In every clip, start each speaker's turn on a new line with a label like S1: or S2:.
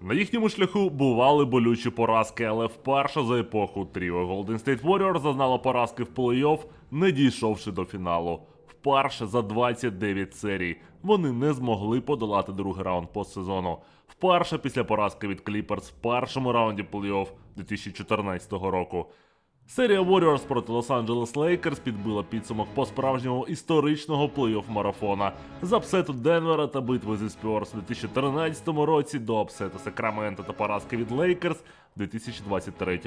S1: На їхньому шляху бували болючі поразки, але вперше за епоху Тріо Golden State Warriors зазнало поразки в плей-офф, не дійшовши до фіналу. Вперше за 29 серій вони не змогли подолати другий раунд постсезону. Вперше після поразки від Кліперс в першому раунді плей-офф 2014 року. Серія Warriors проти Лос-Анджелес Лейкерс підбила підсумок по справжнього історичного плей-офф марафона з апсету Денвера та битви зі Спіорс у 2013 році до апсету Сакраменто та поразки від Лейкерс у 2023.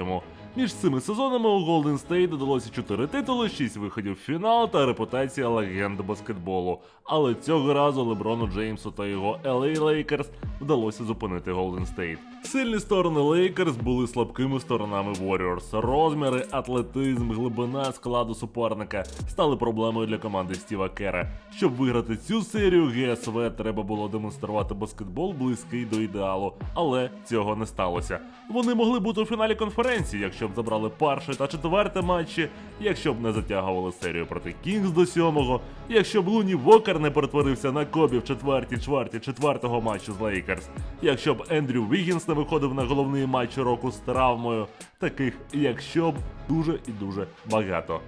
S1: Між цими сезонами у Golden State додалося 4 титули, 6 виходів в фінал та репутація легенди баскетболу. Але цього разу Леброну Джеймсу та його LA Lakers вдалося зупинити Golden State. Сильні сторони Лейкерс були слабкими сторонами Warriors. Розміри, атлетизм, глибина складу суперника стали проблемою для команди Стіва Кера. Щоб виграти цю серію, ГСВ треба було демонструвати баскетбол близький до ідеалу, але цього не сталося. Вони могли бути у фіналі конференції, якщо б забрали перший та четверте матчі, якщо б не затягували серію проти Кінгс до сьомого, якщо б Луні Вокер не перетворився на Кобі в четвертій чверті четвертого матчу з Лейкерс, якщо б Ендрю Вігінс не виходив на головний матч року з травмою, таких якщо б дуже і дуже багато.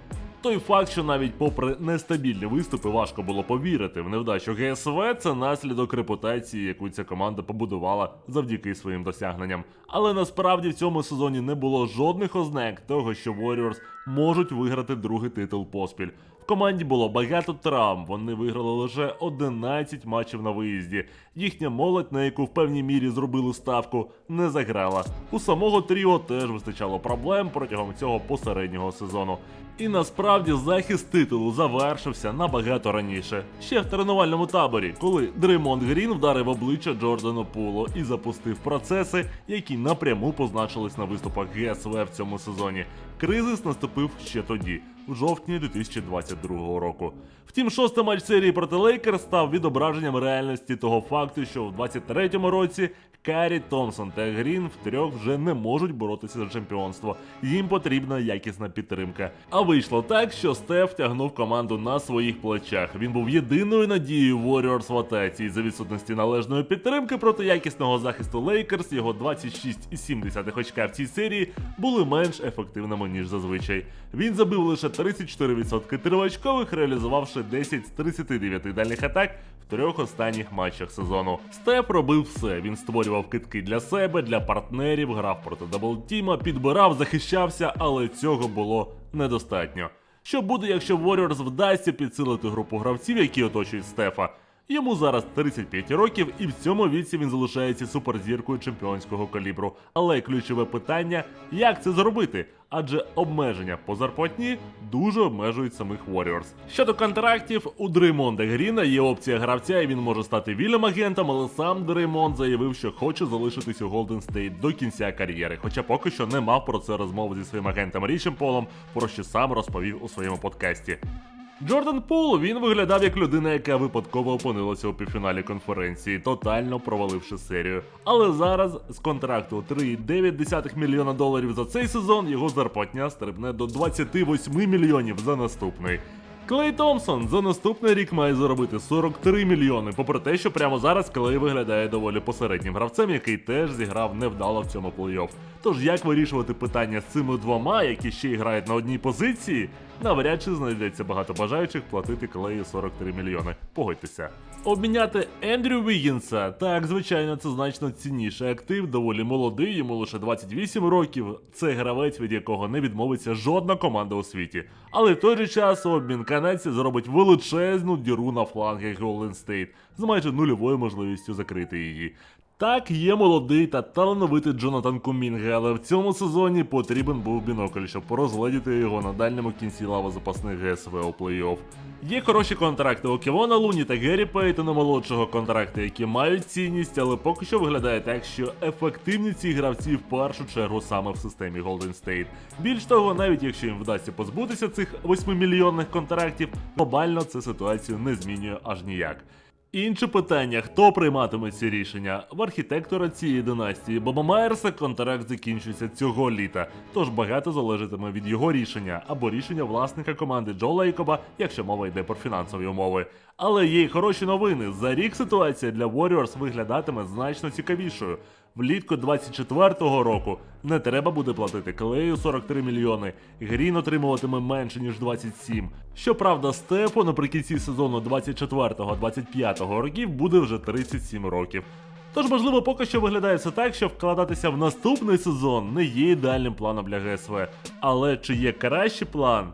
S1: Той факт, що навіть попри нестабільні виступи, важко було повірити в невдачу ГСВ, це наслідок репутації, яку ця команда побудувала завдяки своїм досягненням. Але насправді в цьому сезоні не було жодних ознак того, що Warriors можуть виграти другий титул поспіль. Команді було багато травм. Вони виграли лише 11 матчів на виїзді. Їхня молодь, на яку в певній мірі зробили ставку, не заграла. У самого Тріо теж вистачало проблем протягом цього посереднього сезону. І насправді захист титулу завершився набагато раніше. Ще в тренувальному таборі, коли Дреймонд Грін вдарив обличчя Джордану Пуло і запустив процеси, які напряму позначились на виступах ГСВ в цьому сезоні. Кризис наступив ще тоді, в жовтні 2022 року. Втім, шостий матч серії проти Лейкерс став відображенням реальності того факту, що в 23-му році Карі, Томпсон та Грін втрьох вже не можуть боротися за чемпіонство. Їм потрібна якісна підтримка. А вийшло так, що Стеф тягнув команду на своїх плечах. Він був єдиною надією Warriors в атаці. І за відсутності належної підтримки проти якісного захисту Лейкерс його 26,7 очка в цій серії були менш ефективними ніж зазвичай. Він забив лише 34% тривачкових, реалізувавши 10 з 39 дальних атак в трьох останніх матчах сезону. Степ робив все. Він створював китки для себе, для партнерів, грав проти даблтіма, підбирав, захищався, але цього було недостатньо. Що буде, якщо Warriors вдасться підсилити групу гравців, які оточують Стефа? Йому зараз 35 років, і в цьому віці він залишається суперзіркою чемпіонського калібру. Але ключове питання: як це зробити? Адже обмеження по зарплатні дуже обмежують самих Warriors. Щодо контрактів, у Дреймонда Гріна є опція гравця, і він може стати вільним агентом, але сам Дреймонд заявив, що хоче залишитись у Golden State до кінця кар'єри, хоча поки що не мав про це розмови зі своїм агентом Річем Полом, про що сам розповів у своєму подкасті. Джордан Пул він виглядав як людина, яка випадково опинилася у півфіналі конференції, тотально проваливши серію. Але зараз з контракту 3,9 мільйона доларів за цей сезон його зарплатня стрибне до 28 мільйонів за наступний. Клей Томпсон за наступний рік має заробити 43 мільйони, попри те, що прямо зараз Клей виглядає доволі посереднім гравцем, який теж зіграв невдало в цьому плей-офф. Тож як вирішувати питання з цими двома, які ще й грають на одній позиції, навряд чи знайдеться багато бажаючих платити Клею 43 мільйони. Погодьтеся. Обміняти Ендрю Вігінса, так, звичайно, це значно цінніший актив, доволі молодий, йому лише 28 років. Це гравець, від якого не відмовиться жодна команда у світі. Але в той же час обмін канадця зробить величезну діру на флангах Golden State з майже нульовою можливістю закрити її. Так, є молодий та талановитий Джонатан Кумінге, але в цьому сезоні потрібен був бінокль, щоб порозгледіти його на дальньому кінці лави запасних ГСВ у плей-офф. Є хороші контракти у Кевона Луні та Геррі Пейтона молодшого контракти, які мають цінність, але поки що виглядає так, що ефективні ці гравці в першу чергу саме в системі Golden State. Більш того, навіть якщо їм вдасться позбутися цих 8-мільйонних контрактів, глобально це ситуацію не змінює аж ніяк. Інше питання: хто прийматиме ці рішення? В архітектора цієї династії Боба Майерса контракт закінчується цього літа, тож багато залежатиме від його рішення або рішення власника команди Джо Лейкоба, якщо мова йде про фінансові умови. Але є й хороші новини. За рік ситуація для Warriors виглядатиме значно цікавішою. Влітку 24-го року не треба буде платити Клею 43 мільйони, Грін отримуватиме менше ніж 27. Щоправда, Стефу наприкінці сезону 24-25 років буде вже 37 років. Тож, можливо, поки що виглядає все так, що вкладатися в наступний сезон не є ідеальним планом для ГСВ. Але чи є кращий план?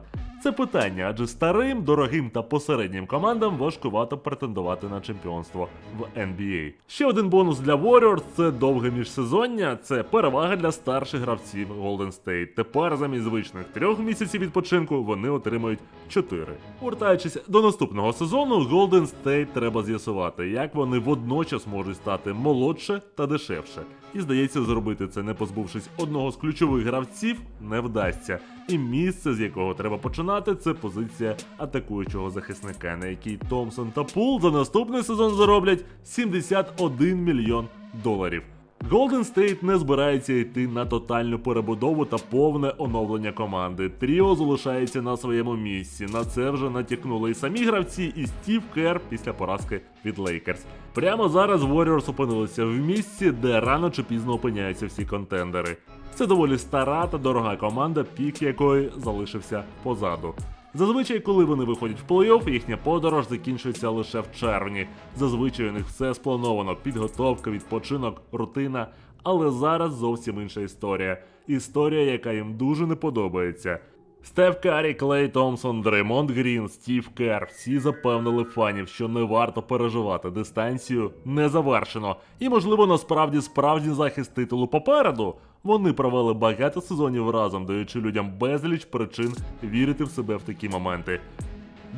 S1: Це питання, адже старим, дорогим та посереднім командам важкувато претендувати на чемпіонство в NBA. Ще один бонус для Warriors – це довге міжсезоння, це перевага для старших гравців Golden State. Тепер замість звичних трьох місяців відпочинку вони отримують чотири. Вертаючись до наступного сезону, Golden State треба з'ясувати, як вони водночас можуть стати молодше та дешевше. І здається, зробити це не позбувшись одного з ключових гравців не вдасться. І місце, з якого треба починати, це позиція атакуючого захисника, на якій Томпсон та Пул за наступний сезон зароблять 71 мільйон доларів. Golden State не збирається йти на тотальну перебудову та повне оновлення команди. Тріо залишається на своєму місці. На це вже натякнули і самі гравці, і Стів Кер після поразки від Лейкерс. Прямо зараз Warriors опинилися в місці, де рано чи пізно опиняються всі контендери. Це доволі стара та дорога команда, пік якої залишився позаду. Зазвичай, коли вони виходять в плей-офф, їхня подорож закінчується лише в червні. Зазвичай у них все сплановано: підготовка, відпочинок, рутина. Але зараз зовсім інша історія. Історія, яка їм дуже не подобається. Стеф Карі, Клей Томпсон, Дреймонд Грін, Стів Кер всі запевнили фанів, що не варто переживати дистанцію не завершено. І, можливо, насправді справжній захист титулу попереду. Вони провели багато сезонів разом, даючи людям безліч причин вірити в себе в такі моменти.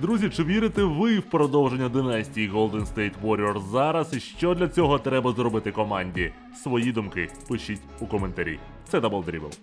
S1: Друзі, чи вірите ви в продовження династії Golden State Warriors зараз і що для цього треба зробити команді? Свої думки пишіть у коментарі. Це Double Dribble.